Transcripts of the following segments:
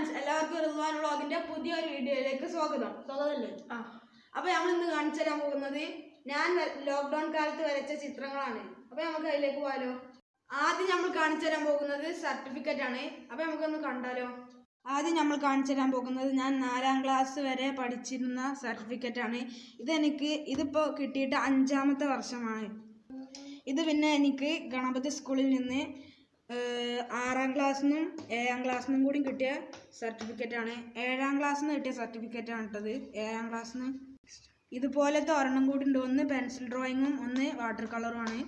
Friends എല്ലാവർക്കും റിദ്വാൻ വ്ളോഗിന്റെ പുതിയൊരു വീഡിയോയിലേക്ക് സ്വാഗതം. സ്വാഗതമല്ലേ? ആ. അപ്പൊ നമ്മൾ ഇന്ന് കാണിച്ചു തരാൻ പോകുന്നത് ഞാൻ ലോക്ക്ഡൌൺ കാലത്ത് വരച്ച ചിത്രങ്ങളാണ്. അപ്പൊ നമുക്ക് അതിലേക്ക് പോകാലോ ആദ്യം നമ്മൾ കാണിച്ചു തരാൻ പോകുന്നത് സർട്ടിഫിക്കറ്റ് ആണ്. അപ്പൊ നമുക്കൊന്ന് കണ്ടാലോ. ആദ്യം നമ്മൾ കാണിച്ചു തരാൻ പോകുന്നത് ഞാൻ നാലാം ക്ലാസ് വരെ പഠിച്ചിരുന്ന സർട്ടിഫിക്കറ്റ് ആണ്. ഇതെനിക്ക് ഇതിപ്പോൾ കിട്ടിയിട്ട് അഞ്ചാമത്തെ വർഷമാണ്. ഇത് പിന്നെ എനിക്ക് ഗണപതി സ്കൂളിൽ നിന്ന് ആറാം ക്ലാസ്സിൽ നിന്നും ഏഴാം ക്ലാസ്സിൽ നിന്നും കൂടി കിട്ടിയ സർട്ടിഫിക്കറ്റ് ആണ്. ഏഴാം ക്ലാസ് നിന്ന് കിട്ടിയ സർട്ടിഫിക്കറ്റ് ആണ് കേട്ടത് ഏഴാം ക്ലാസ് നിന്ന് ഇതുപോലത്തെ ഒരെണ്ണം കൂടി ഉണ്ട് ഒന്ന് പെൻസിൽ ഡ്രോയിങ്ങും ഒന്ന് വാട്ടർ കളറുമാണ്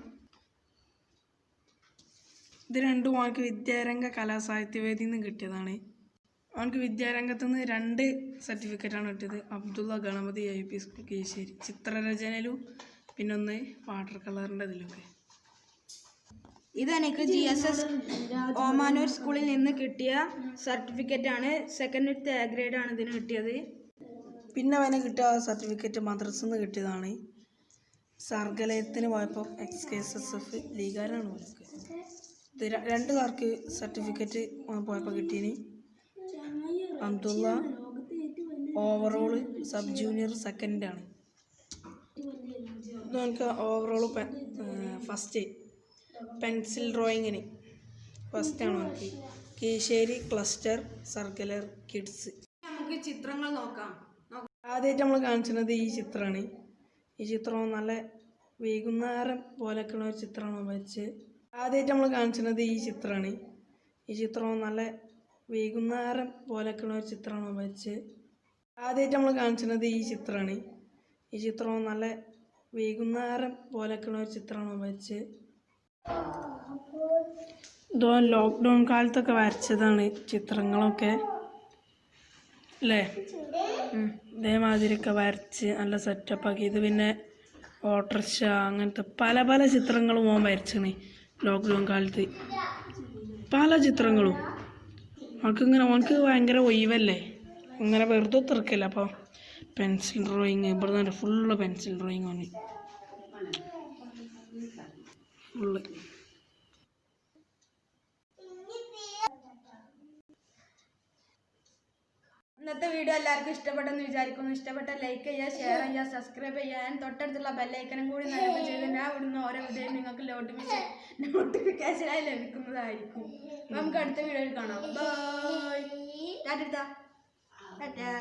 ഇത് രണ്ടും അവനക്ക് വിദ്യാരംഗ കലാസാഹിത്യവേദിയിൽ നിന്ന് കിട്ടിയതാണ്. അവനക്ക് വിദ്യാരംഗത്ത് നിന്ന് രണ്ട് ആണ് കിട്ടിയത്. Abdulla Ganapathi I P school Keeshery ചിത്രരചനയിലും പിന്നെ ഒന്ന് വാട്ടർ കളറിന്റെ ഇതിലൊക്കെ. ഇതെനിക്ക് ജി എസ് എസ് ഓമാനൂർ സ്കൂളിൽ നിന്ന് കിട്ടിയ സർട്ടിഫിക്കറ്റ് ആണ്. സെക്കൻഡ് എ ഗ്രേഡ് ആണ് ഇതിന് കിട്ടിയത്. പിന്നെ അവന് കിട്ടിയ സർട്ടിഫിക്കറ്റ് മദ്രസിൽ നിന്ന് കിട്ടിയതാണ്. സർഗലയത്തിന് പോയപ്പോൾ X K S S F ലീഗാരാണ് ഇത് രണ്ട് പേർക്ക് സർട്ടിഫിക്കറ്റ് പോയപ്പോൾ കിട്ടീന്. അബ്ദുള്ള ഓവറോൾ സബ് ജൂനിയർ സെക്കൻഡാണ് ഇത് നമുക്ക് ഓവറോൾ ഫസ്റ്റ് പെൻസിൽ ഡ്രോയിങ്ങിന്. ഫസ്റ്റാണ് നോക്കി കീശേരി ക്ലസ്റ്റർ സർക്കുലർ കിഡ്സ്. നമുക്ക് ചിത്രങ്ങൾ നോക്കാം. ആദ്യമായിട്ട് നമ്മൾ കാണിച്ചിരുന്നത് ഈ ചിത്രമാണ്. ഈ ചിത്രം നല്ല വൈകുന്നേരം പോലെയൊക്കെയുള്ള ഒരു ചിത്രമാണ് വരച്ച്. ആദ്യമായിട്ട് നമ്മൾ കാണിച്ചിരുന്നത് ഈ ചിത്രമാണ്. ഈ ചിത്രം നല്ല വൈകുന്നേരം പോലെയൊക്കെയുള്ള ഒരു ചിത്രമാണ് വരച്ച്. ആദ്യമായിട്ട് നമ്മൾ കാണിച്ചിരുന്നത് ഈ ചിത്രമാണ്. ഈ ചിത്രം നല്ല വൈകുന്നേരം പോലെയൊക്കെയുള്ള ഒരു ചിത്രമാണ് വരച്ച്. ഇതോ ലോക്ക്ഡൗൺ കാലത്തൊക്കെ വരച്ചതാണ് ചിത്രങ്ങളൊക്കെ. അല്ലേ. ഇതേമാതിരിയൊക്കെ വരച്ച് നല്ല സെറ്റപ്പ് ആക്കി. ഇത് പിന്നെ ഓട്ടർഷ അങ്ങനത്തെ പല പല ചിത്രങ്ങളും ഓൻ വരച്ചാണ് ലോക്ക്ഡൗൺ കാലത്ത്. പല ചിത്രങ്ങളും. അവൾക്കിങ്ങനെ ഓനക്ക് ഭയങ്കര ഒഴിവല്ലേ? ഇങ്ങനെ വെറുതെ തീർക്കില്ല അപ്പോൾ പെൻസിൽ ഡ്രോയിങ് ഇവിടെ നിന്ന് ഫുള്ള് പെൻസിൽ ഡ്രോയിങ് ഓന്. ഫുള്ള് ഇന്നത്തെ വീഡിയോ എല്ലാവർക്കും ഇഷ്ടപ്പെട്ടെന്ന് വിചാരിക്കുന്നു. ഇഷ്ടപ്പെട്ട ലൈക്ക് ചെയ്യുക ഷെയർ ചെയ്യുക സബ്സ്ക്രൈബ് ചെയ്യുക ഞാൻ തൊട്ടടുത്തുള്ള ബെല്ലൈക്കനും കൂടി നൽകുക ചെയ്ത് ഞാൻ ഇവിടുന്ന് ഓരോ വീഡിയോ നിങ്ങൾക്ക് നോട്ടിഫിക്കേഷൻ നോട്ടിഫിക്കേഷനായി ലഭിക്കുന്നതായിരിക്കും. നമുക്ക് അടുത്ത വീഡിയോയിൽ കാണാം. ബൈ ടാറ്റ ടാറ്റാ